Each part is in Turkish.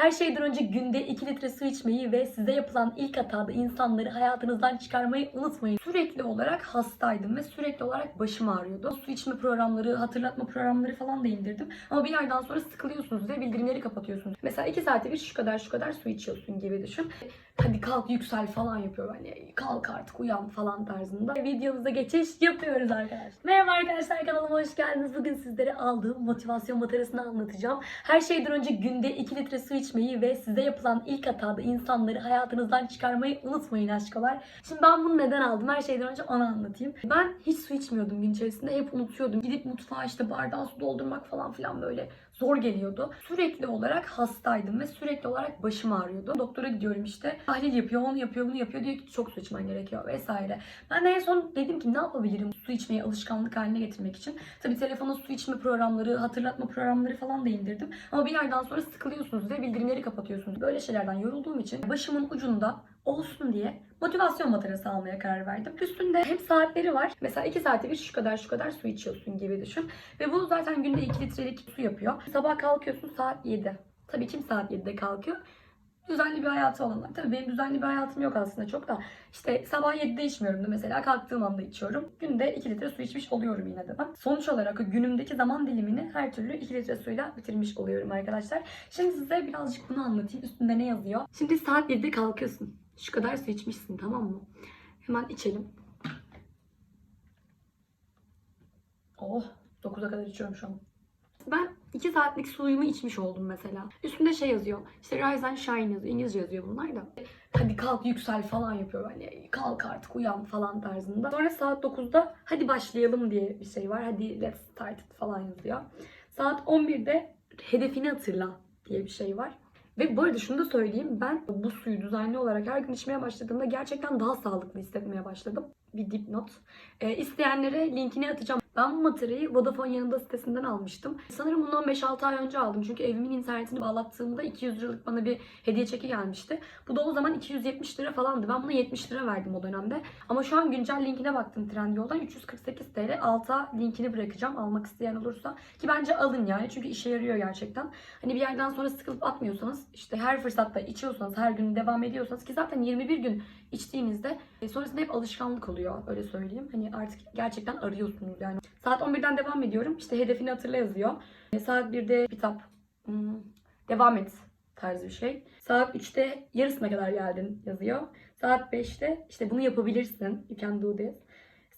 Her şeyden önce günde 2 litre su içmeyi ve size yapılan ilk hatada insanları hayatınızdan çıkarmayı unutmayın. Sürekli olarak hastaydım ve sürekli olarak başım ağrıyordu. Su içme programları, hatırlatma programları falan da indirdim. Ama bir yerden sonra sıkılıyorsunuz ve bildirimleri kapatıyorsunuz. Mesela 2 saate bir şu kadar şu kadar su içiyorsun gibi düşün. Hadi kalk yüksel falan yapıyor. Hani kalk artık uyan falan tarzında. Videomuza geçiş yapıyoruz arkadaşlar. Merhaba arkadaşlar kanalıma hoş geldiniz. Bugün sizlere aldığım motivasyon bataryasını anlatacağım. Her şeyden önce günde 2 litre su içmeyi ve size yapılan ilk hatada insanları hayatınızdan çıkarmayı unutmayın aşkolar. Şimdi ben bunu neden aldım? Her şeyden önce onu anlatayım. Ben hiç su içmiyordum gün içerisinde. Hep unutuyordum. Gidip mutfağa işte bardağa su doldurmak falan filan böyle zor geliyordu. Sürekli olarak hastaydım ve sürekli olarak başım ağrıyordu. Doktora gidiyorum işte. Tahlil yapıyor, onu yapıyor, bunu yapıyor. Diyor ki çok su içmen gerekiyor vesaire. Ben de en son dedim ki ne yapabilirim su içmeyi alışkanlık haline getirmek için. Tabii telefona su içme programları, hatırlatma programları falan da indirdim. Ama bir yerden sonra sıkılıyorsunuz ve bildirimleri kapatıyorsunuz. Böyle şeylerden yorulduğum için başımın ucunda olsun diye motivasyon bataryası almaya karar verdim. Üstünde hem saatleri var. Mesela 2 saate bir şu kadar şu kadar su içiyorsun gibi düşün. Ve bu zaten günde 2 litrelik su yapıyor. Sabah kalkıyorsun saat 7. Tabii kim saat 7'de kalkıyor? Düzenli bir hayatı olanlar. Tabii benim düzenli bir hayatım yok aslında çok da. İşte sabah 7'de içmiyorum da mesela kalktığım anda içiyorum. Günde 2 litre su içmiş oluyorum yine de ben. Sonuç olarak günümdeki zaman dilimini her türlü 2 litre suyla bitirmiş oluyorum arkadaşlar. Şimdi size birazcık bunu anlatayım. Üstünde ne yazıyor? Şimdi saat 7'de kalkıyorsun. Şu kadar su içmişsin tamam mı? Hemen içelim. Oh 9'a kadar içiyorum şu an. Ben 2 saatlik suyumu içmiş oldum mesela. Üstünde şey yazıyor. İşte Rise and Shine yazıyor. İngilizce yazıyor bunlar da. Hadi kalk yüksel falan yapıyor. Hani kalk artık uyan falan tarzında. Sonra saat 9'da hadi başlayalım diye bir şey var. Hadi let's start it falan yazıyor. Saat 11'de hedefini hatırla diye bir şey var. Ve bu arada şunu da söyleyeyim. Ben bu suyu düzenli olarak her gün içmeye başladığımda gerçekten daha sağlıklı hissetmeye başladım. Bir dipnot. Ee, isteyenlere linkini atacağım. Ben bu materyayı Vodafone yanında sitesinden almıştım. Sanırım bundan 5-6 ay önce aldım. Çünkü evimin internetini bağlattığımda 200 liralık bana bir hediye çeki gelmişti. Bu da o zaman 270 lira falandı. Ben buna 70 lira verdim o dönemde. Ama şu an güncel linkine baktım Trendyol'dan. 348 TL. Alta linkini bırakacağım almak isteyen olursa. Ki bence alın yani. Çünkü işe yarıyor gerçekten. Hani bir yerden sonra sıkılıp atmıyorsanız işte her fırsatta içiyorsanız, her gün devam ediyorsanız ki zaten 21 gün içtiğinizde e, sonrasında hep alışkanlık oluyor. Öyle söyleyeyim. Hani artık gerçekten arıyorsunuz yani. Saat 11'den devam ediyorum. İşte hedefini hatırla yazıyor. E, Saat 1'de kitap. Hmm, devam et tarzı bir şey. Saat 3'te yarısına kadar geldin yazıyor. Saat 5'te işte bunu yapabilirsin. You can do this.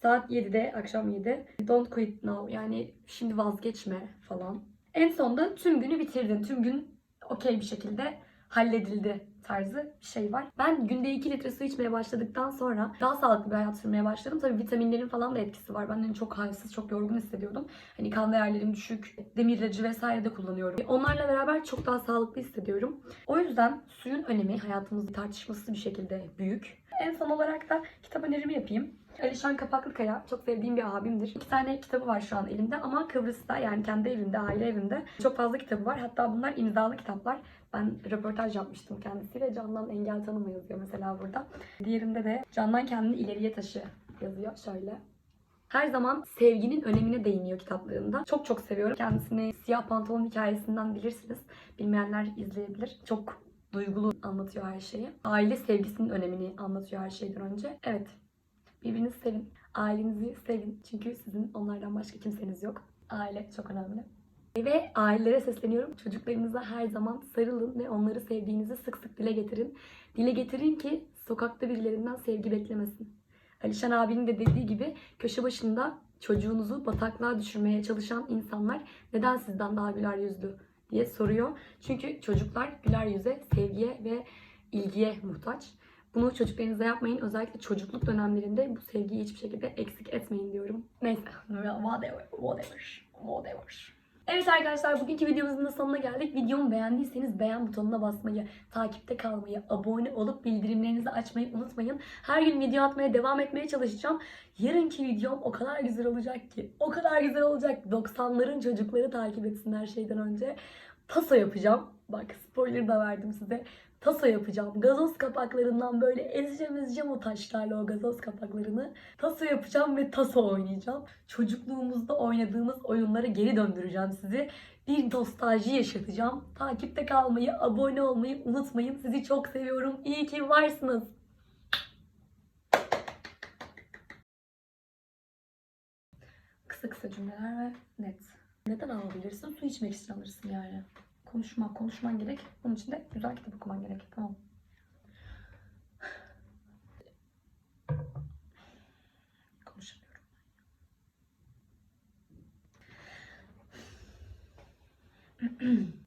Saat 7'de akşam 7. Don't quit now. Yani şimdi vazgeçme falan. En sonunda tüm günü bitirdin. Tüm gün okey bir şekilde halledildi tarzı bir şey var. Ben günde 2 litre su içmeye başladıktan sonra daha sağlıklı bir hayat sürmeye başladım. Tabii vitaminlerin falan da etkisi var. Ben hani çok halsiz, çok yorgun hissediyordum. Hani kan değerlerim düşük, demir ilacı vesaire de kullanıyorum. Onlarla beraber çok daha sağlıklı hissediyorum. O yüzden suyun önemi hayatımızda tartışmasız bir şekilde büyük. En son olarak da kitap önerimi yapayım. Alişan Kapaklıkaya çok sevdiğim bir abimdir. İki tane kitabı var şu an elimde ama Kıbrıs'ta yani kendi evinde, aile evinde çok fazla kitabı var. Hatta bunlar imzalı kitaplar. Ben röportaj yapmıştım kendisiyle. Candan engel tanımı yazıyor mesela burada. Diğerinde de Candan kendini ileriye taşı yazıyor şöyle. Her zaman sevginin önemine değiniyor kitaplarında. Çok çok seviyorum. Kendisini siyah pantolon hikayesinden bilirsiniz. Bilmeyenler izleyebilir. Çok duygulu anlatıyor her şeyi. Aile sevgisinin önemini anlatıyor her şeyden önce. Evet. Birbirinizi sevin. Ailenizi sevin. Çünkü sizin onlardan başka kimseniz yok. Aile çok önemli. Ve ailelere sesleniyorum. Çocuklarınıza her zaman sarılın ve onları sevdiğinizi sık sık dile getirin. Dile getirin ki sokakta birilerinden sevgi beklemesin. Alişan abinin de dediği gibi köşe başında çocuğunuzu bataklığa düşürmeye çalışan insanlar neden sizden daha güler yüzlü diye soruyor. Çünkü çocuklar güler yüze, sevgiye ve ilgiye muhtaç. Bunu çocuklarınıza yapmayın. Özellikle çocukluk dönemlerinde bu sevgiyi hiçbir şekilde eksik etmeyin diyorum. Neyse. Whatever. Whatever. Whatever. Evet arkadaşlar bugünkü videomuzun da sonuna geldik. Videomu beğendiyseniz beğen butonuna basmayı, takipte kalmayı, abone olup bildirimlerinizi açmayı unutmayın. Her gün video atmaya devam etmeye çalışacağım. Yarınki videom o kadar güzel olacak ki. O kadar güzel olacak. 90'ların çocukları takip etsin her şeyden önce. Taso yapacağım. Bak spoiler da verdim size. Taso yapacağım. Gazoz kapaklarından böyle ezeceğim ezeceğim o taşlarla o gazoz kapaklarını. Taso yapacağım ve taso oynayacağım. Çocukluğumuzda oynadığımız oyunlara geri döndüreceğim sizi. bir nostalji yaşatacağım. Takipte kalmayı, abone olmayı unutmayın. Sizi çok seviyorum. İyi ki varsınız. Kısa kısa cümleler ve net. Neden alabilirsin? Su içmek için alırsın yani. Konuşmak, konuşman gerek. Bunun için de güzel kitap okuman gerek. Tamam. Konuşamıyorum.